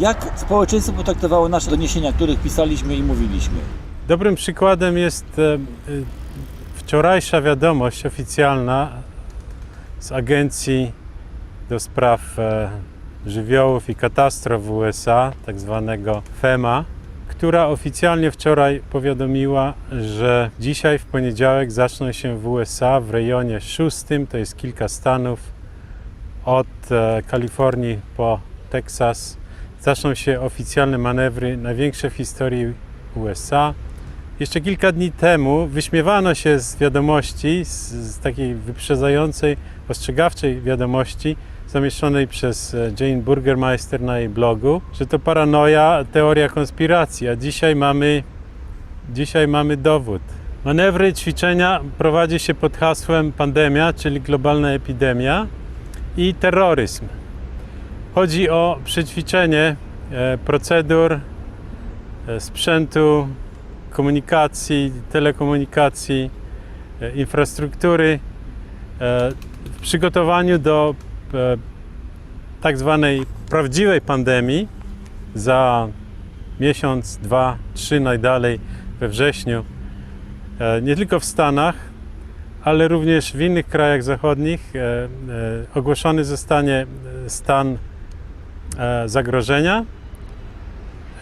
Jak społeczeństwo potraktowało nasze doniesienia, których pisaliśmy i mówiliśmy? Dobrym przykładem jest e, e, wczorajsza wiadomość oficjalna z Agencji do Spraw e, Żywiołów i Katastrof w USA, tak zwanego FEMA, która oficjalnie wczoraj powiadomiła, że dzisiaj w poniedziałek zaczną się w USA w rejonie szóstym, to jest kilka stanów, od Kalifornii po Teksas, zaczną się oficjalne manewry, największe w historii USA. Jeszcze kilka dni temu wyśmiewano się z wiadomości, z, z takiej wyprzedzającej, ostrzegawczej wiadomości zamieszczonej przez e, Jane Burgermeister na jej blogu, że to paranoja, teoria konspiracji, a dzisiaj mamy, dzisiaj mamy dowód. Manewry, ćwiczenia prowadzi się pod hasłem pandemia, czyli globalna epidemia i terroryzm. Chodzi o przećwiczenie e, procedur, e, sprzętu, komunikacji, telekomunikacji, e, infrastruktury w przygotowaniu do tak zwanej prawdziwej pandemii za miesiąc, dwa, trzy najdalej we wrześniu. Nie tylko w Stanach, ale również w innych krajach zachodnich ogłoszony zostanie stan zagrożenia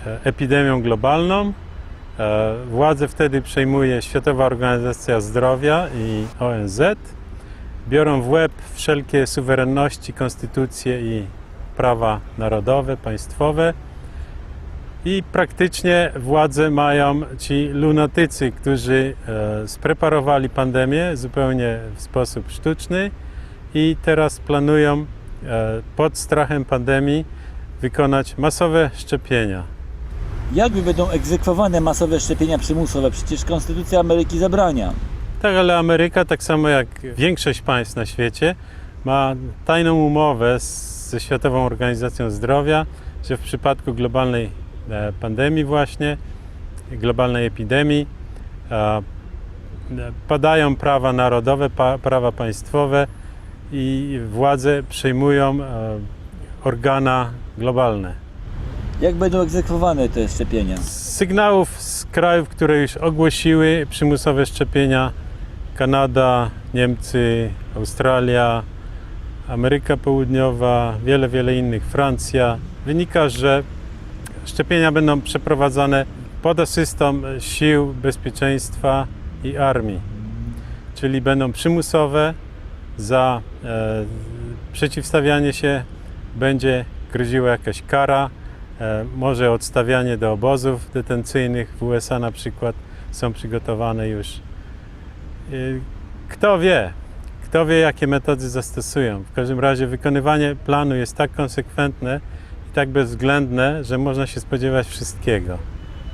e, epidemią globalną. E, Władzę wtedy przejmuje Światowa Organizacja Zdrowia i ONZ. Biorą w łeb wszelkie suwerenności, konstytucje i prawa narodowe, państwowe. I praktycznie władze mają ci lunatycy, którzy e, spreparowali pandemię zupełnie w sposób sztuczny i teraz planują e, pod strachem pandemii wykonać masowe szczepienia. Jak będą egzekwowane masowe szczepienia przymusowe? Przecież Konstytucja Ameryki zabrania. Tak, ale Ameryka, tak samo jak większość państw na świecie, ma tajną umowę z, ze Światową Organizacją Zdrowia, że w przypadku globalnej e, pandemii właśnie, globalnej epidemii, padają prawa narodowe, prawa państwowe i władze przejmują e, organa globalne. Jak będą egzekwowane te szczepienia? Z sygnałów z krajów, które już ogłosiły przymusowe szczepienia, Kanada, Niemcy, Australia, Ameryka Południowa, wiele, wiele innych, Francja, wynika, że szczepienia będą przeprowadzane pod asystą sił bezpieczeństwa i armii, czyli będą przymusowe, za e, przeciwstawianie się będzie groziła jakaś kara, E, może odstawianie do obozów detencyjnych w USA na przykład są przygotowane już. E, Kto wie, kto wie jakie metody zastosują. W każdym razie wykonywanie planu jest tak konsekwentne i tak bezwzględne, że można się spodziewać wszystkiego.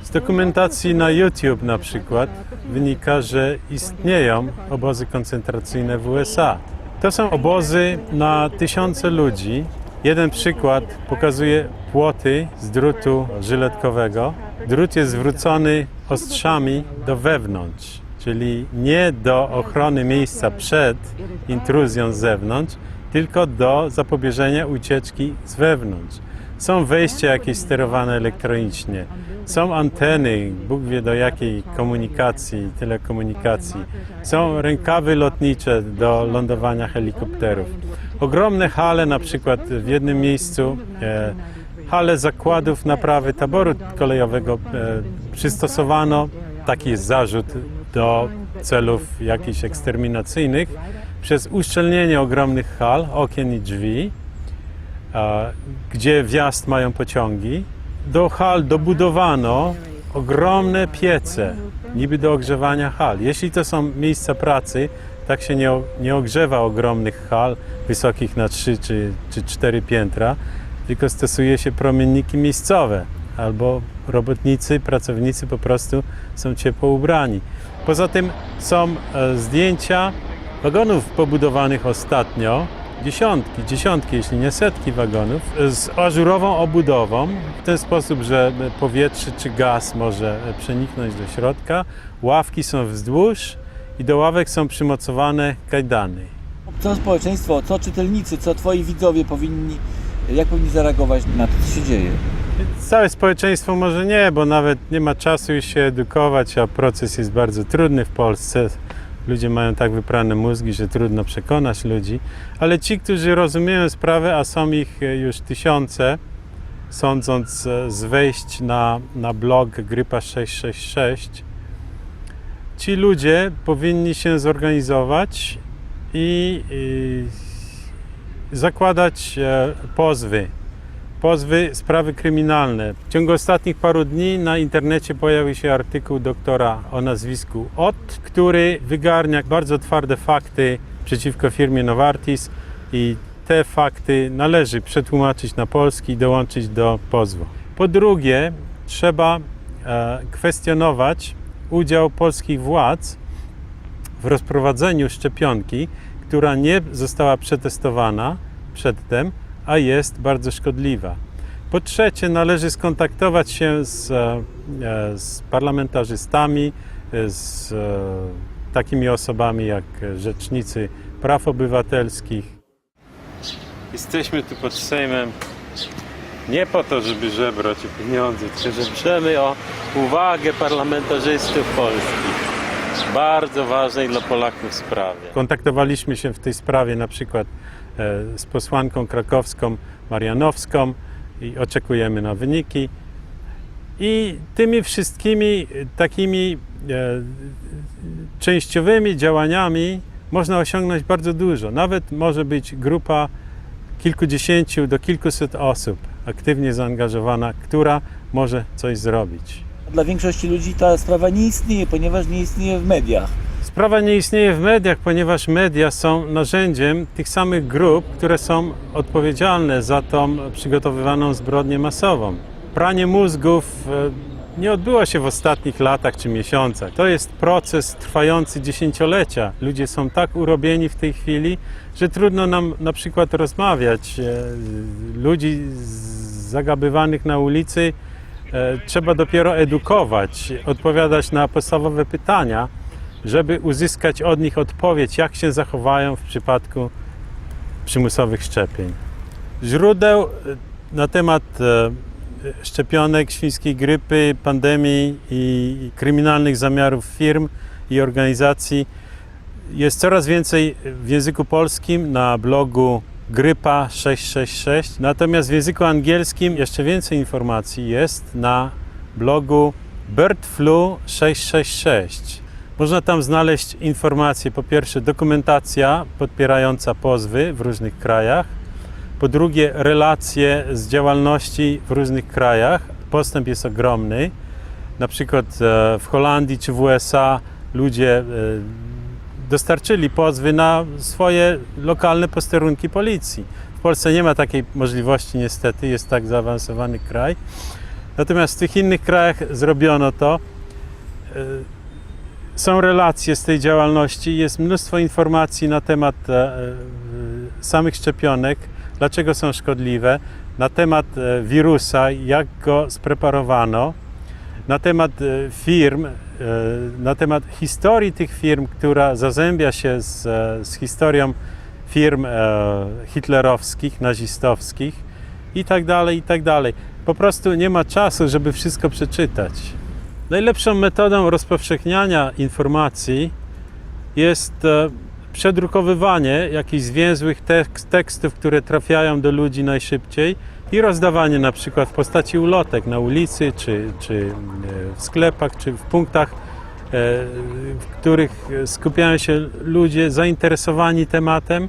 Z dokumentacji na YouTube na przykład wynika, że istnieją obozy koncentracyjne w USA. To są obozy na tysiące ludzi. Jeden przykład pokazuje płoty z drutu żyletkowego. Drut jest zwrócony ostrzami do wewnątrz, czyli nie do ochrony miejsca przed intruzją z zewnątrz, tylko do zapobieżenia ucieczki z wewnątrz. Są wejścia jakieś sterowane elektronicznie, są anteny, Bóg wie do jakiej komunikacji, telekomunikacji, są rękawy lotnicze do lądowania helikopterów. Ogromne hale, na przykład w jednym miejscu, e, hale zakładów naprawy taboru kolejowego e, przystosowano, taki jest zarzut do celów jakichś eksterminacyjnych, przez uszczelnienie ogromnych hal, okien i drzwi, gdzie wjazd mają pociągi. Do hal dobudowano ogromne piece, niby do ogrzewania hal. Jeśli to są miejsca pracy, tak się nie, nie ogrzewa ogromnych hal wysokich na 3 czy, czy 4 piętra, tylko stosuje się promienniki miejscowe albo robotnicy, pracownicy po prostu są ciepło ubrani. Poza tym są e, zdjęcia wagonów pobudowanych ostatnio, dziesiątki, dziesiątki, jeśli nie setki wagonów, z ażurową obudową, w ten sposób, że powietrze czy gaz może przeniknąć do środka. Ławki są wzdłuż i do ławek są przymocowane kajdany. Co społeczeństwo, co czytelnicy, co twoi widzowie powinni, jak powinni zareagować na to, co się dzieje? Całe społeczeństwo może nie, bo nawet nie ma czasu już się edukować, a proces jest bardzo trudny w Polsce. Ludzie mają tak wyprane mózgi, że trudno przekonać ludzi, ale ci, którzy rozumieją sprawę, a są ich e, już tysiące, sądząc e, z wejść na, na blog Grypa 666, ci ludzie powinni się zorganizować i, i zakładać e, pozwy pozwy, sprawy kryminalne. W ciągu ostatnich paru dni na internecie pojawił się artykuł doktora o nazwisku Ott, który wygarnia bardzo twarde fakty przeciwko firmie Novartis i te fakty należy przetłumaczyć na polski i dołączyć do pozwu. Po drugie, trzeba e, kwestionować udział polskich władz w rozprowadzeniu szczepionki, która nie została przetestowana przedtem, a jest bardzo szkodliwa. Po trzecie, należy skontaktować się z, e, e, z parlamentarzystami, e, z takimi osobami jak rzecznicy praw obywatelskich. Jesteśmy tu pod Sejmem nie po to, żeby żebrać o pieniądze, tylko żebremy o uwagę parlamentarzystów polskich. Bardzo ważnej dla Polaków sprawie. Kontaktowaliśmy się w tej sprawie na przykład e, z posłanką krakowską Marianowską i oczekujemy na wyniki. I tymi wszystkimi e, takimi e, częściowymi działaniami można osiągnąć bardzo dużo. Nawet może być grupa kilkudziesięciu do kilkuset osób aktywnie zaangażowana, która może coś zrobić. Dla większości ludzi ta sprawa nie istnieje, ponieważ nie istnieje w mediach. Sprawa nie istnieje w mediach, ponieważ media są narzędziem tych samych grup, które są odpowiedzialne za tą przygotowywaną zbrodnię masową. Pranie mózgów e, nie odbyło się w ostatnich latach czy miesiącach. To jest proces trwający dziesięciolecia. Ludzie są tak urobieni w tej chwili, że trudno nam na przykład rozmawiać. E, Ludzi zagabywanych na ulicy e, trzeba dopiero edukować, odpowiadać na podstawowe pytania żeby uzyskać od nich odpowiedź, jak się zachowają w przypadku przymusowych szczepień. Źródeł e, na temat szczepionek, świńskiej grypy, pandemii i kryminalnych zamiarów firm i organizacji. Jest coraz więcej w języku polskim na blogu Grypa 666, natomiast w języku angielskim jeszcze więcej informacji jest na blogu Bird Flu 666. Można tam znaleźć informacje, po pierwsze dokumentacja podpierająca pozwy w różnych krajach, po drugie relacje z działalności w różnych krajach. Postęp jest ogromny. Na przykład e, w Holandii czy w USA ludzie e, dostarczyli pozwy na swoje lokalne posterunki policji. W Polsce nie ma takiej możliwości niestety, jest tak zaawansowany kraj. Natomiast w tych innych krajach zrobiono to. E, są relacje z tej działalności, jest mnóstwo informacji na temat samych szczepionek, dlaczego są szkodliwe, na temat e, wirusa, jak go spreparowano, na temat e, firm, e, na temat historii tych firm, która zazębia się z, z historią firm hitlerowskich, nazistowskich i tak dalej, i tak dalej. Po prostu nie ma czasu, żeby wszystko przeczytać. Najlepszą metodą rozpowszechniania informacji jest przedrukowywanie jakichś zwięzłych tekst, tekstów, które trafiają do ludzi najszybciej i rozdawanie na przykład w postaci ulotek na ulicy, czy, czy e, w sklepach, czy w punktach, e, w których skupiają się ludzie zainteresowani tematem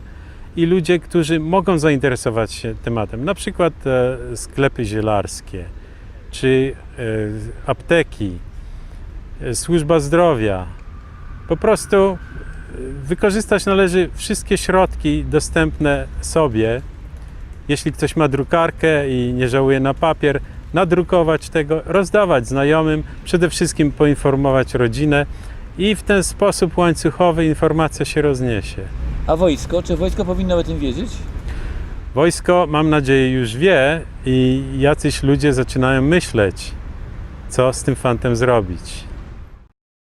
i ludzie, którzy mogą zainteresować się tematem, na przykład e, sklepy zielarskie czy apteki, służba zdrowia. Po prostu wykorzystać należy wszystkie środki dostępne sobie. Jeśli ktoś ma drukarkę i nie żałuje na papier, nadrukować tego, rozdawać znajomym, przede wszystkim poinformować rodzinę i w ten sposób łańcuchowy informacja się rozniesie. A wojsko? Czy wojsko powinno o tym wiedzieć? Wojsko, mam nadzieję, już wie i jacyś ludzie zaczynają myśleć, co z tym fantem zrobić.